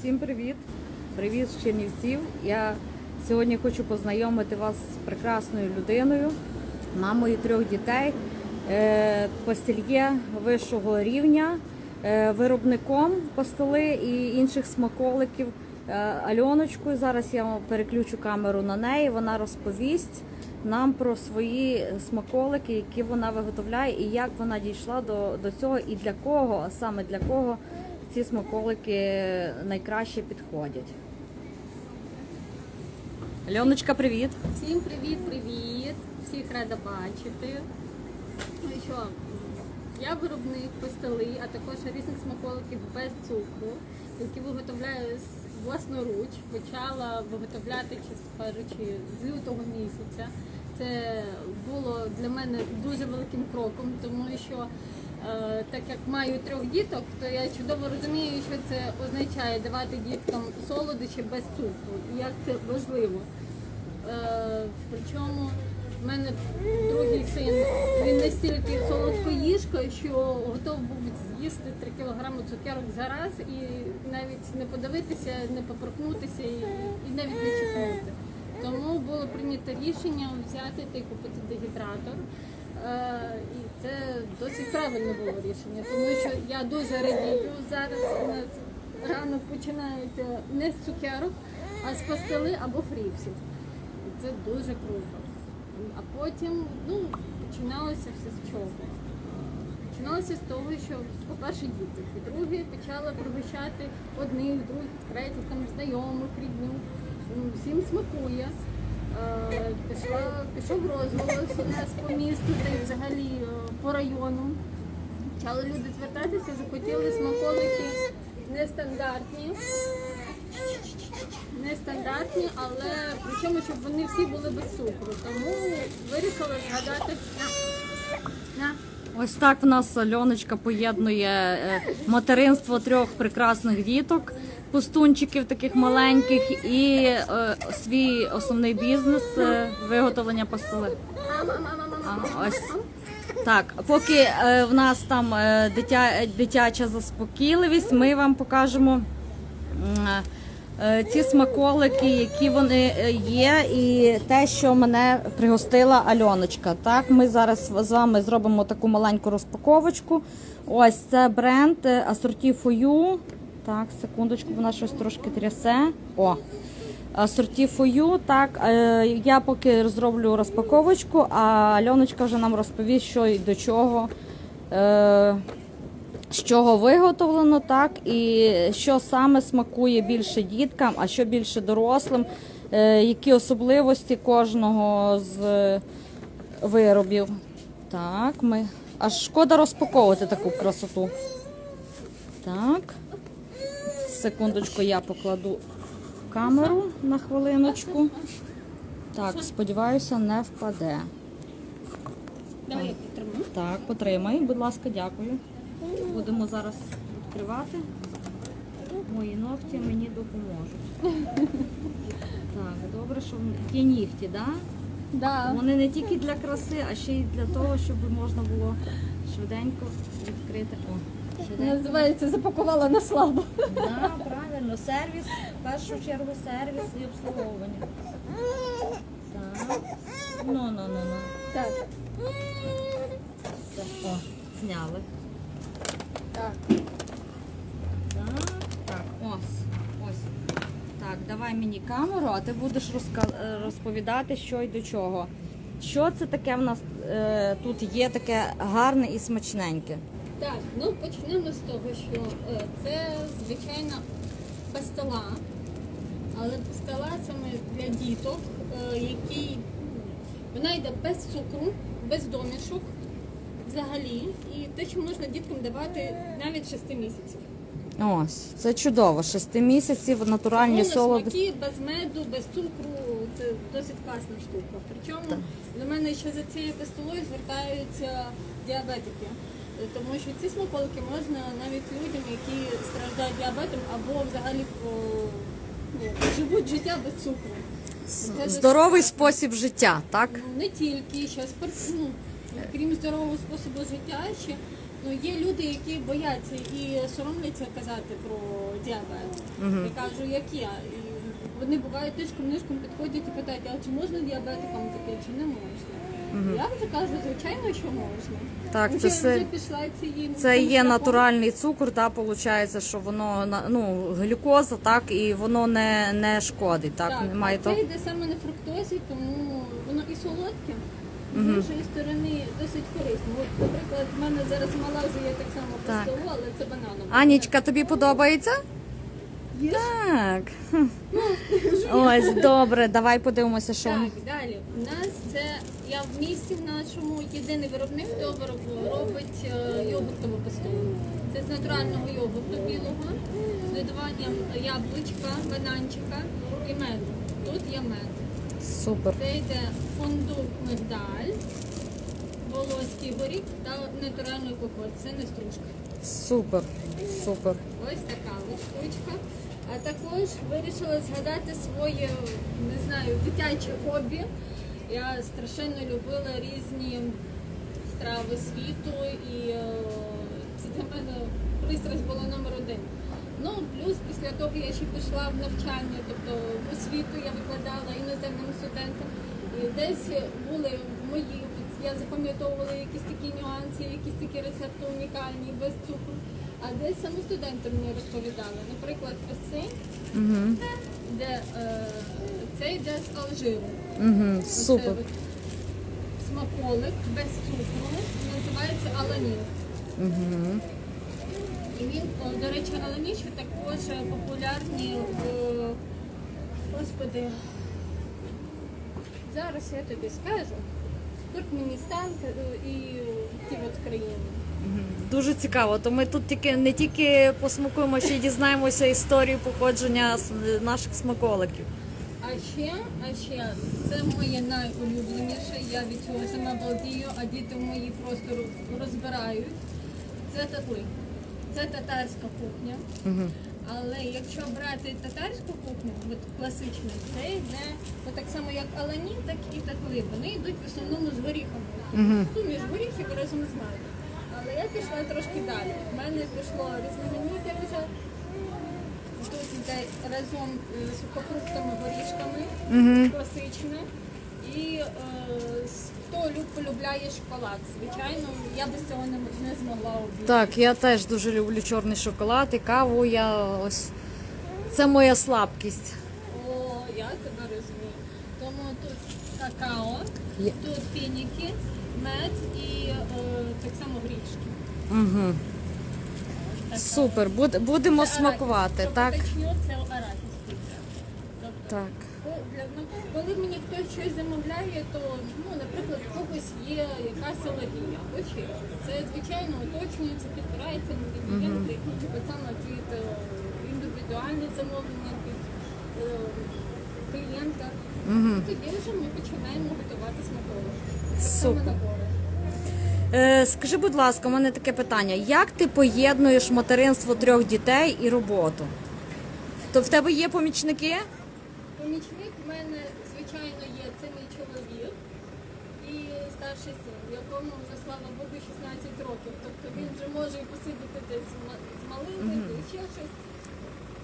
Всім привіт! Привіт з Чернівців. Я сьогодні хочу познайомити вас з прекрасною людиною, мамою трьох дітей, е, постільє вищого рівня, е, виробником постоли і інших смаколиків. е, Альоночкою. Зараз я переключу камеру на неї. Вона розповість нам про свої смаколики, які вона виготовляє, і як вона дійшла до, до цього, і для кого, а саме для кого ці смаколики найкраще підходять. Альоночка, привіт! Всім привіт, привіт! Всіх рада бачити. Ну і що, я виробник пастили, а також різних смаколиків без цукру, які виготовляю власноруч. Почала виготовляти, чесно кажучи, з лютого місяця. Це було для мене дуже великим кроком, тому що так як маю трьох діток, то я чудово розумію, що це означає давати діткам солодощі без цукру, і як це важливо. Е, причому в мене другий син він настільки солодкоїжка, що готов був з'їсти 3 кілограми цукерок за раз і навіть не подивитися, не поторкнутися і, і навіть не чекнути. Тому було прийнято рішення взяти та купити дегідратор. Це досить правильне було рішення, тому що я дуже радію. Зараз у нас ранок починається не з цукерок, а з пастили або фріпсів. І це дуже круто. А потім ну, починалося все з чого? Починалося з того, що, по-перше, діти. По-друге, почала пригощати одних, других, третіх, там, знайомих, рідних. Ну, Всім смакує. Е, Пішла, пішов розголос у нас по місту та й взагалі е, по району. Почали люди звертатися, захотіли смаколики нестандартні. Нестандартні, але причому, щоб вони всі були без цукру. Тому вирішила згадати. На, на. Ось так в нас Альоночка поєднує е, материнство трьох прекрасних діток, пустунчиків таких маленьких, і е, свій основний бізнес е, виготовлення. А, ось. Так, поки е, в нас там е, дитя, дитяча заспокійливість, ми вам покажемо м, е, ці смаколики, які вони е, є, і те, що мене пригостила Альоночка. Так, ми зараз з вами зробимо таку маленьку розпаковочку. Ось це бренд е, for You. Так, секундочку, вона щось трошки трясе. О, Асорті фою. Так, е, я поки зроблю розпаковочку, а Альоночка вже нам розповість, що і до чого, е, з чого виготовлено, так, і що саме смакує більше діткам, а що більше дорослим, е, які особливості кожного з е, виробів. Так, ми. Аж шкода розпаковувати таку красоту. Так. Секундочку, я покладу камеру на хвилиночку. Так, сподіваюся, не впаде. Давай я підтримаю. Так, потримай, будь ласка, дякую. Будемо зараз відкривати. Мої ногті мені допоможуть. Так, добре, що є нігті, так? Да? Да. Вони не тільки для краси, а ще й для того, щоб можна було швиденько відкрити. О, швиденько. Називається запакувала на славу. Да, правильно, сервіс, в першу чергу сервіс і обслуговування. Так. Ну, ну, ну, ну. Так. Все. О, зняли. Так. Так, так, ось. Ось. Так, давай мені камеру, а ти будеш розка- е, розповідати, що й до чого. Що це таке в нас е, тут є таке гарне і смачненьке? Так, ну почнемо з того, що е, це звичайна пастила, але пастила саме для діток, е, які вона йде без цукру, без домішок взагалі, і те, що можна діткам давати навіть 6 місяців. Ось, це чудово. Шести місяців, натуральні Повні солоди. смаки, без меду, без цукру, це досить класна штука. Причому до мене ще за цією пастилою звертаються діабетики. Е, Тому що ці смаколики можна навіть людям, які страждають діабетом або взагалі ну, живуть життя без цукру. Це Здоровий класно. спосіб життя, так? Ну, не тільки ще спорт, ну, крім здорового способу життя, ще Ну, є люди, які бояться і соромляться казати про діабет. Я кажу, як я. І вони бувають тишком нишком підходять і питають, а чи можна діабетикам таке, чи не можна? Я вже кажу, звичайно, що можна. Так, вже, це все- вже пішла цією Це цим є шляхом. натуральний цукор, та виходить, що воно на- ну, глюкоза, так, і воно не, не шкодить. Так, Так, немає а того. це йде саме на фруктозі, тому воно і солодке. З іншої сторони досить корисно. От, наприклад, в мене зараз мала вже є так само по столу, але це бананом. Анічка, тобі подобається? Так. Ось, добре, давай подивимося, що. Так, далі. У нас це я в місті в нашому єдиний виробник, хто робить е, йогуртову пастилу. Це з натурального йогурту білого, з додаванням яблучка, бананчика і меду. Тут є мед. Супер. Це йде фундук мигдаль, волоський горіх та натуральний кокос. Це не стружка. Супер. Супер. Ось така штучка. А також вирішила згадати своє, не знаю, дитяче хобі. Я страшенно любила різні страви світу, і е, це для мене пристрасть була номер один. Ну, плюс після того я ще пішла в навчання, тобто в освіту я викладала іноземним студентам. І десь були мої, я запам'ятовувала якісь такі нюанси, якісь такі рецепти унікальні, без цукру. А десь саме студенти мені розповідали. Наприклад, ось цей, Угу. де е, це йде з Алжиру. Угу. Оце Супер. от Смаколик без цукру, називається Аланіл. Угу. І він, о, до речі, аланіші також популярні в господи. Зараз я тобі скажу. Туркменістан е, і ті от країни. Дуже цікаво. То ми тут тільки не тільки посмакуємо, ще й дізнаємося історію походження наших смаколиків. А ще, а ще, це моє найулюбленіше. Я від цього сама балдію, а діти мої просто розбирають. Це татли. Це татарська кухня. Угу. Але якщо брати татарську кухню, от класичну, це йде от так само як алані, так і татли. Вони йдуть в основному з горіхами. Мгм. Суміш горіхів разом з медом. Я пішла трошки далі. У мене пішло різноманіття вже. Тут йде разом е, з сухофруктами, горішками, Угу. класичне. І е, хто полюбляє шоколад. Звичайно, я без цього не, не змогла обійти. Так, я теж дуже люблю чорний шоколад і каву. Я ось це моя слабкість. О, я тебе розумію. Тому тут какао, тут фініки, мед і е, так само грішки. Угу. Супер. Буд- будемо смакувати, так? Щоб це арахіс піца. Тобто, Так. для- ну, коли мені хтось щось замовляє, то, ну, наприклад, в когось є якась алергія. Очі. Це, звичайно, уточнюється, підбирається на клієнти. От саме під е, індивідуальні замовлення, під е, клієнта. Угу. Тоді вже ми починаємо готувати смаколик. Супер. Е, скажи, будь ласка, у мене таке питання: як ти поєднуєш материнство трьох дітей і роботу? То в тебе є помічники? Помічник в мене, звичайно, є це мій чоловік і старший син, якому вже слава Богу 16 років. Тобто він вже може і посидіти десь з ма- з малими, і ще щось.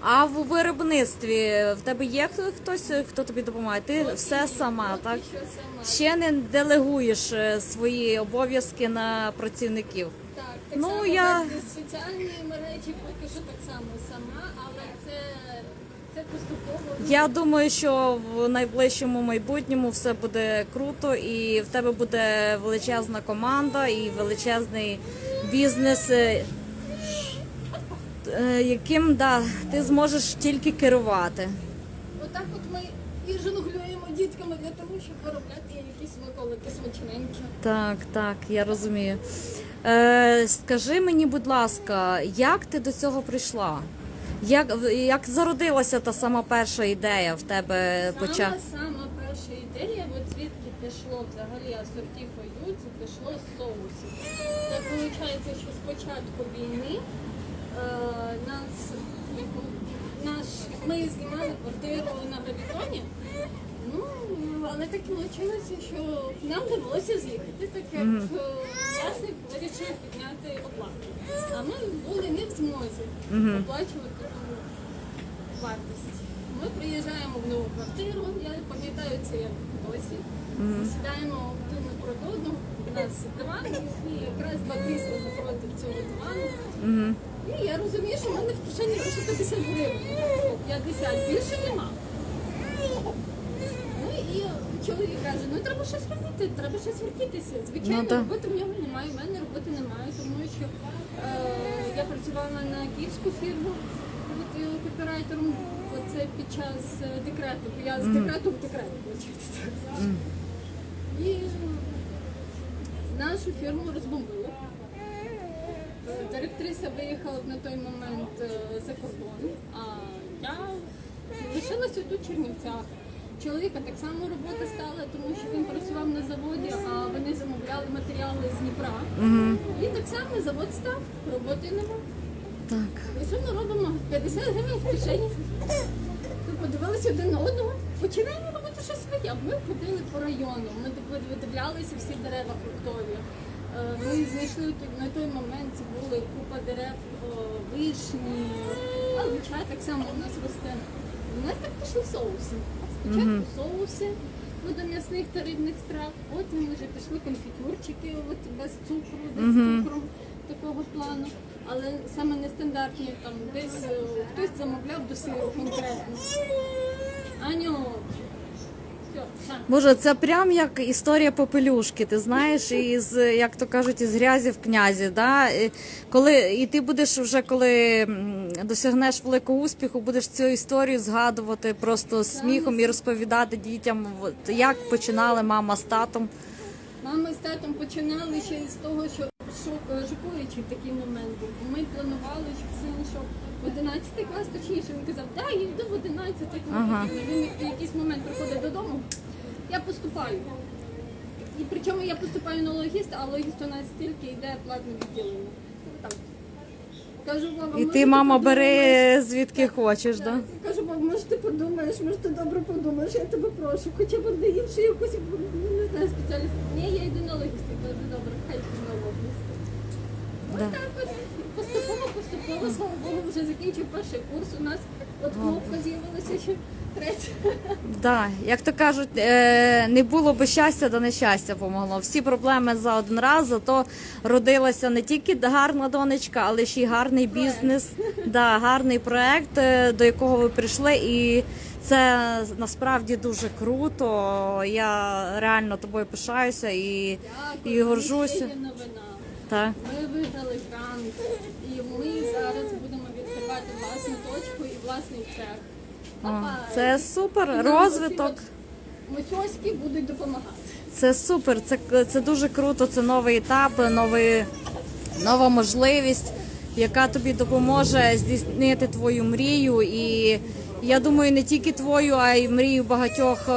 А в виробництві в тебе є хто- хтось, хто тобі допомагає? Ти все сама, так? сама. Ще не делегуєш е, свої обов'язки на працівників. Так, так Ну, само я- соціальні мережі поки що так само сама, але це, це поступово. Я думаю, що в найближчому майбутньому все буде круто, і в тебе буде величезна команда і величезний бізнес, е, яким да, ти зможеш тільки керувати. Отак от ми і жонглюємо дітками для того, щоб виробляти якісь смаколики смачненькі. Так, так, я розумію. Е, скажи мені, будь ласка, як ти до цього прийшла? Як, як зародилася та сама перша ідея в тебе? Сама сама перша ідея, от звідки пішло взагалі асортів ою, це пішло з соусів. Це виходить, що з початку війни е, нас наш ми знімали квартиру на Гравітоні. Ну, але так вийшло, що нам довелося з'їхати, так як е, власник вирішив підняти оплату. А ми були не в змозі оплачувати ту вартість. Ми приїжджаємо в нову квартиру, я пам'ятаю це як досі. Ми сідаємо один напроти одного, у нас диван, і якраз два крісла напроти цього дивану. І я розумію, що в мене в кишені лише 50 гривень. 50, більше нема. Ну і чоловік каже, ну треба щось робити, треба щось вертітися. Звичайно, Ну, так. роботи в нього немає, в мене роботи немає, тому що е, я працювала на київську фірму от, е, копірайтером. Оце під час е, декрету. бо Я з декрету в декрет виходить. І нашу фірму розбомбили. Директриса виїхала на той момент е, за кордон, а я лишилася тут в Чернівцях. Чоловіка так само робота стала, тому що він працював на заводі, а вони замовляли матеріали з Дніпра. І так само завод став, роботи нема. Так. І що ми робимо? 50 гривень в кишені. Ми подивилися один на одного, починаємо робити щось своє. Ми ходили по району, ми видивлялися всі дерева фруктові. Ми знайшли тут на той момент це були купа дерев вишні, а чай так само у нас росте. У нас так пішли соуси. Спочатку соуси ну, до м'ясних та рибних страв, потім вже пішли конфітюрчики от, без цукру, десь з цукром такого плану. Але саме нестандартні там десь е, хтось замовляв до сиру конкретно. Аню. Боже, це прям як історія попелюшки. Ти знаєш, із як то кажуть, із грязі в князі. Да? І Коли і ти будеш вже коли досягнеш великого успіху, будеш цю історію згадувати просто сміхом і розповідати дітям, як починали мама з татом. Мама з татом починали ще з того, що е, шокуючий такий момент був. Ми планували, щоб син йшов в 11 клас, точніше він казав, я йду в 11 клас. Ага. Він в якийсь момент приходить додому, я поступаю. І причому я поступаю на логіст, а логіст у нас тільки йде платне відділення. Так. Кажу, Вова, І ти, мама, бери звідки хочеш. Да? Кажу, мам, може ти подумаєш, може ти добре подумаєш, я тебе прошу. Хоча б одне інше якусь, не знаю, спеціальність. Ні, я йду на логістику. Кажу, добре, хай йду на логістику. Да. Ось так ось поступово, поступово, слава Богу, вже закінчив перший курс. У нас от кнопка з'явилася ще третя. Да, як то кажуть, е, не було би щастя, то нещастя помогло. Всі проблеми за один раз, зато родилася не тільки гарна донечка, але ще й гарний бізнес, да, гарний проект, е, до якого ви прийшли. І це насправді дуже круто. Я реально тобою пишаюся і, і горжуся. Ще є новина. Так. Ми виграли грант, і ми зараз будемо відкривати власну точку власний цех. О, це супер нам розвиток. оці от будуть допомагати. Це супер, це, це дуже круто. Це новий етап, новий, нова можливість, яка тобі допоможе здійснити твою мрію. І я думаю, не тільки твою, а й мрію багатьох е,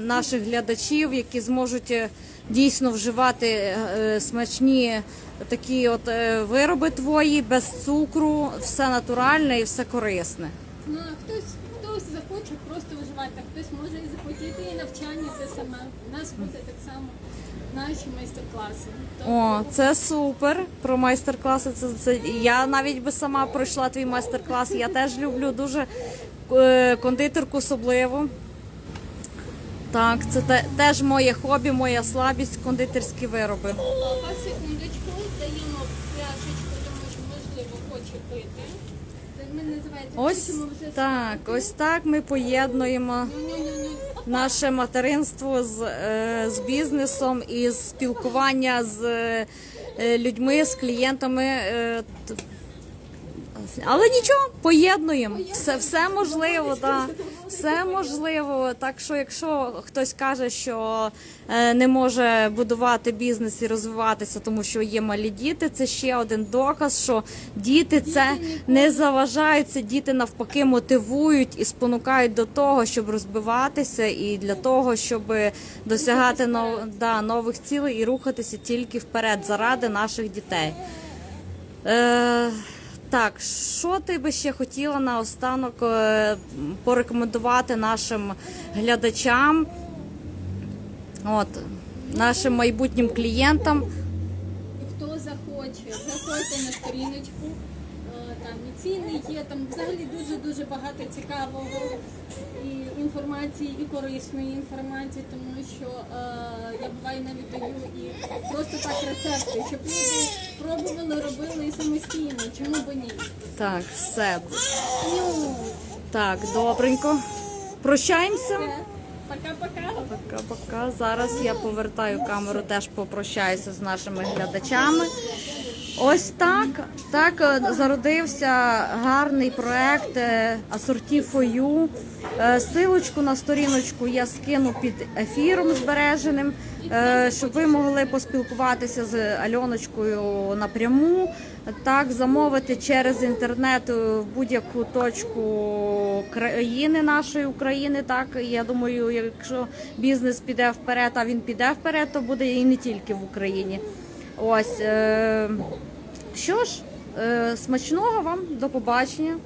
наших глядачів, які зможуть е, дійсно вживати е, смачні такі от е, вироби твої без цукру, все натуральне і все корисне. Ну, хтось, хтось захоче просто виживати, а хтось може і захотіти і навчання те саме. У нас буде так само наші майстер-класи. О, це супер. Про майстер-класи. Це, це я навіть би сама пройшла твій майстер-клас. Я теж люблю дуже е, кондитерку особливо. Так, це те, теж моє хобі, моя слабість кондитерські вироби. Опа, секундочку, даємо пляшечку, тому що можливо хоче пити. Це ми називається Ось «Хочемо вже так, спати». ось так ми поєднуємо Ню-ню-ню-ню. Наше материнство з, е, з бізнесом і з спілкування з е, людьми, з клієнтами. е, т- Але нічого, поєднуємо. Все, все можливо, да. Все можливо. Так що, якщо хтось каже, що е, не може будувати бізнес і розвиватися, тому що є малі діти, це ще один доказ, що діти це не заважають, це діти навпаки мотивують і спонукають до того, щоб розбиватися, і для того, щоб досягати нов, да, нових цілей і рухатися тільки вперед заради наших дітей. Е, Так, що ти би ще хотіла наостанок е, порекомендувати нашим глядачам, от, нашим майбутнім клієнтам? Хто захоче, заходьте на сторіночку. Ціни є, там взагалі дуже-дуже багато цікавого і інформації, і корисної інформації, тому що е, я буває навіть даю і просто так рецепти, щоб люди пробували, робили і самостійно. Чому б ні? Так, все. Ну, Так, добренько. Прощаємося. все. Пока-пока. Пока-пока. Зараз я повертаю камеру, теж попрощаюся з нашими глядачами. Ось так. Так е, зародився гарний проект е, Асорті Фою. Силочку на сторіночку я скину під ефіром збереженим, е, щоб ви могли поспілкуватися з Альоночкою напряму. Так, замовити через інтернет в будь-яку точку країни нашої України. Так, я думаю, якщо бізнес піде вперед, а він піде вперед, то буде і не тільки в Україні. Ось е, що ж, е, смачного вам, до побачення.